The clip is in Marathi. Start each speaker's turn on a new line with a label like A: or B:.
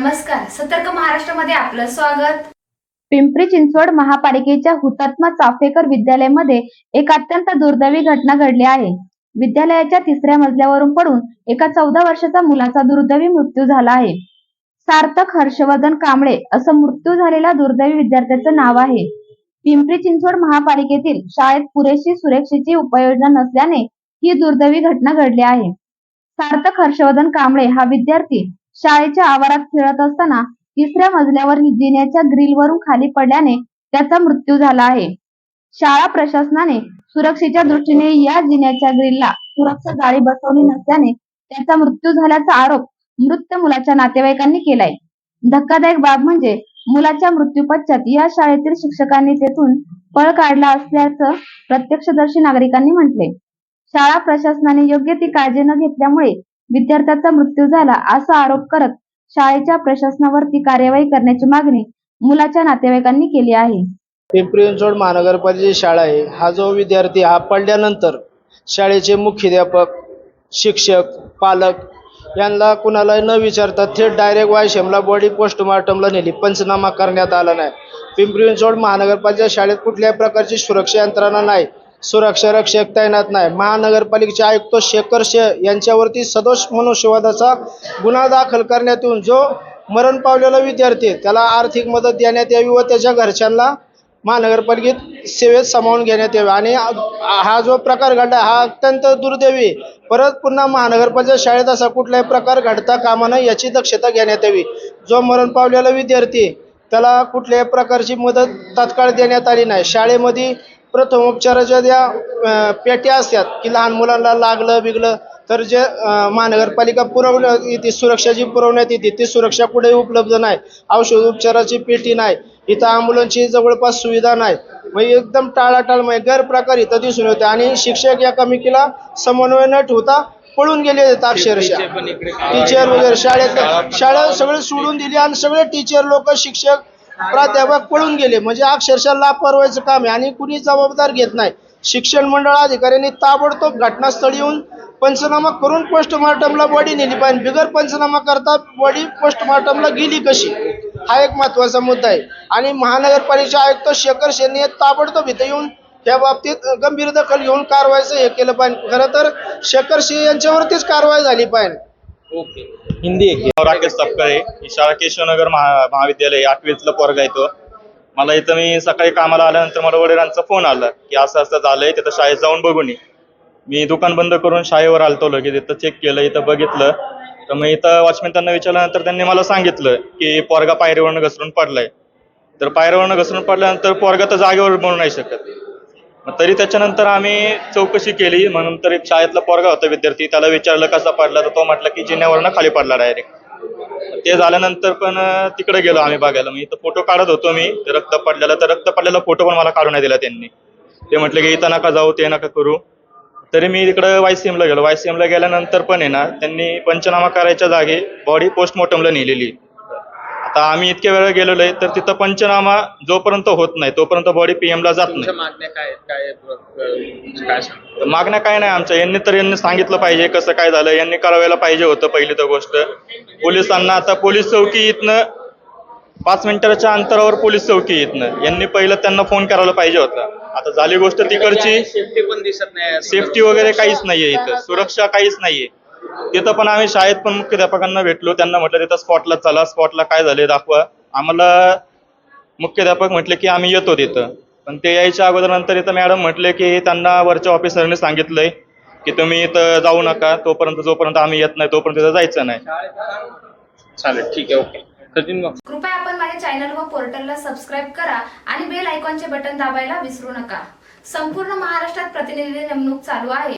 A: नमस्कार सतर्क महाराष्ट्रामध्ये आपलं स्वागत.
B: पिंपरी चिंचवड महापालिकेच्या हुतात्मा चाफेकर विद्यालयामध्ये एक अत्यंत दुर्दैवी घटना घडली आहे. विद्यालयाच्या तिसऱ्या मजल्यावरून पडून एका चौदा वर्षाचा मुलाचा दुर्दैवी मृत्यू झाला आहे. सार्थक हर्षवर्धन कांबळे असं मृत्यू झालेल्या दुर्दैवी विद्यार्थ्याचं नाव आहे. पिंपरी चिंचवड महापालिकेतील शाळेत पुरेशी सुरक्षेची उपाययोजना नसल्याने ही दुर्दैवी घटना घडली आहे. सार्थक हर्षवर्धन कांबळे हा विद्यार्थी शाळेच्या आवारात खेळत असताना तिसऱ्या मजल्यावर जिन्याच्या ग्रिलवरून खाली पडल्याने त्याचा मृत्यू झाला आहे. शाळा प्रशासनाने सुरक्षेच्या दृष्टीने या जिन्याच्या ग्रिलला सुरक्षा जाळी बसवली नसल्याने त्याचा मृत्यू झाल्याचा आरोप मृत मुलाच्या नातेवाईकांनी केलाय. धक्कादायक बाब म्हणजे मुलाच्या मृत्यू पश्चात या शाळेतील शिक्षकांनी तेथून पळ काढला असल्याचं प्रत्यक्षदर्शी नागरिकांनी म्हटले शाळा प्रशासनाने योग्य ती काळजी न घेतल्यामुळे विद्यार्थ्याचा मृत्यू झाला असा आरोप करत शाळेच्या प्रशासनावरती कार्यवाही करण्याची मागणी मुलाच्या नातेवाईकांनी केली आहे.
C: पिंपरी चिंचवड महानगरपालिकेची शाळा आहे. हा जो विद्यार्थी हा पडल्यानंतर शाळेचे मुख्याध्यापक शिक्षक पालक यांना कुणाला न विचारता थेट डायरेक्ट वायशेमला बॉडी पोस्टमॉर्टमला नेली. पंचनामा करण्यात आला नाही. पिंपरी चिंचवड महानगरपालिका शाळेत कुठल्याही प्रकारची सुरक्षा यंत्रणा नाही. सुरक्षा रक्षक तैनात नाही. महानगरपालिकेचे आयुक्त शेखर शे यांच्यावरती सदोष मनुष्यवादाचा गुन्हा दाखल करण्यात येऊन जो मरण पावलेला विद्यार्थी त्याला आर्थिक मदत देण्यात यावी व त्याच्या घरच्यांना महानगरपालिकेत सेवेत सामावून घेण्यात यावे. आणि हा जो प्रकार घडला हा अत्यंत दुर्दैवी परत पुन्हा महानगरपालिका शाळेत असा कुठलाही प्रकार घडता कामा नये याची दक्षता घेण्यात यावी. जो मरण पावलेला विद्यार्थी त्याला कुठल्याही प्रकारची मदत तात्काळ देण्यात आली नाही. शाळेमध्ये प्रथमोपचाराच्या ज्या पेट्या असतात की लहान मुलांना लागलं बिगलं तर जे महानगरपालिका पुरवण्यात येते सुरक्षा जी पुरवण्यात येते ती सुरक्षा कुठेही उपलब्ध नाही. औषध उपचाराची पेटी नाही. इथं ॲम्ब्युलन्सची जवळपास सुविधा नाही. मग एकदम टाळाटाळ म्हणजे गैरप्रकार इथं दिसून येते आणि शिक्षक या कमिटीला समन्वय न ठेवता पळून गेले आहेत अक्षरशः. टीचर वगैरे शाळेत शाळा सगळे सोडून दिली आणि सगळे टीचर लोक शिक्षक प्राध्यापक पळून गेले. म्हणजे अक्षरशः लापरवाहीचं काम आहे. आणि कुणी जबाबदार घेत नाही. शिक्षण मंडळ अधिकाऱ्यांनी ताबडतोब घटनास्थळी येऊन पंचनामा करून पोस्टमॉर्टमला बॉडी नेली. पाहिजे बिगर पंचनामा करता बॉडी पोस्टमॉर्टमला गेली कशी? हा एक महत्त्वाचा मुद्दा आहे. आणि महानगरपालिकेचे आयुक्त शेखर शेनी ताबडतोब इथे येऊन त्या बाबतीत गंभीर दखल घेऊन कारवाईचं हे केलं. पाहिजे खरं तर शेखर सिंह यांच्यावरतीच कारवाई झाली. पाहिजे
D: ओके. हिंदी एक राकेश तपकरे शाळा केशवनगर महा महाविद्यालय आठवीतलं पोरगा येतो मला इथं मी सकाळी कामाला आल्यानंतर मला वडिलांचा फोन आला की असं असं झालंय तिथं शाळेत जाऊन बघून ये. मी दुकान बंद करून शाळेवर आलतो लगेच तिथं चेक केलं इथं बघितलं. तर मग इथं वॉचमॅन त्यांना विचारल्यानंतर त्यांनी मला सांगितलं की पोरगा पायरीवरनं घसरून पडलाय. तर पायरीवरनं घसरून पडल्यानंतर पोरगा तर जागेवर बनवू नाही शकत. तरी त्याच्यानंतर आम्ही चौकशी केली. म्हणून तरी एक शाळेतला पोरगा होता विद्यार्थी त्याला विचारलं कसा पडला तर तो म्हटला की जिन्यावरनं खाली पडला डायरेक्ट ते झाल्यानंतर पण तिकडे गेलो आम्ही बघायला. मी इथं फोटो काढत होतो मी. रक्त पडलेला तर रक्त पडलेला फोटो पण मला काढून नाही दिला त्यांनी. ते म्हटले की इथं नका जाऊ ते नका करू. तरी मी तिकडं वायसीएमला गेलो. वायसीएमला गेल्यानंतर पण आहे ना त्यांनी पंचनामा करायच्या जागी बॉडी पोस्टमॉर्टमला नेलेली. आता आम्ही इतक्या वेळा गेलेलो आहे तर तिथं पंचनामा जोपर्यंत होत नाही तोपर्यंत बॉडी पीएमला जात नाही.
E: मागण्या काय आहेत? काय अं, काय सांगता?
D: तर मागण्या काय नाही आमच्या यांनी तर यांनी सांगितलं पाहिजे कसं काय झालं यांनी करावायला पाहिजे होतं पहिली तर गोष्ट. पोलिसांना आता पोलीस चौकी इथनं पाच मिनिटाच्या अंतरावर पोलीस चौकी इथनं. यांनी पहिलं त्यांना फोन करायला पाहिजे होता. आता झाली गोष्ट तिकडची.
E: सेफ्टी पण दिसत नाही.
D: सेफ्टी वगैरे काहीच नाहीये इथं. सुरक्षा काहीच नाहीये. तिथं पण आम्ही शाळेत पण मुख्याध्यापकांना भेटलो. त्यांना म्हटलं तिथं स्पॉटला चला स्पॉटला काय झाले दाखवा. आम्हाला मुख्याध्यापक म्हटले की आम्ही येतो तिथं. पण ते यायच्या अगोदर नंतर इथं मॅडम म्हटले की त्यांना वरच्या ऑफिसरने सांगितलंय की तुम्ही इथं जाऊ नका. तोपर्यंत जोपर्यंत आम्ही येत नाही तोपर्यंत तिथं जायचं नाही.
E: चालेल ठीक आहे ओके.
A: कृपया आपण माझ्या चॅनल व पोर्टलला सबस्क्राईब करा आणि बेल आयकॉनचे बटन दाबायला विसरू नका. संपूर्ण महाराष्ट्रात प्रतिनिधी नेमणूक चालू आहे.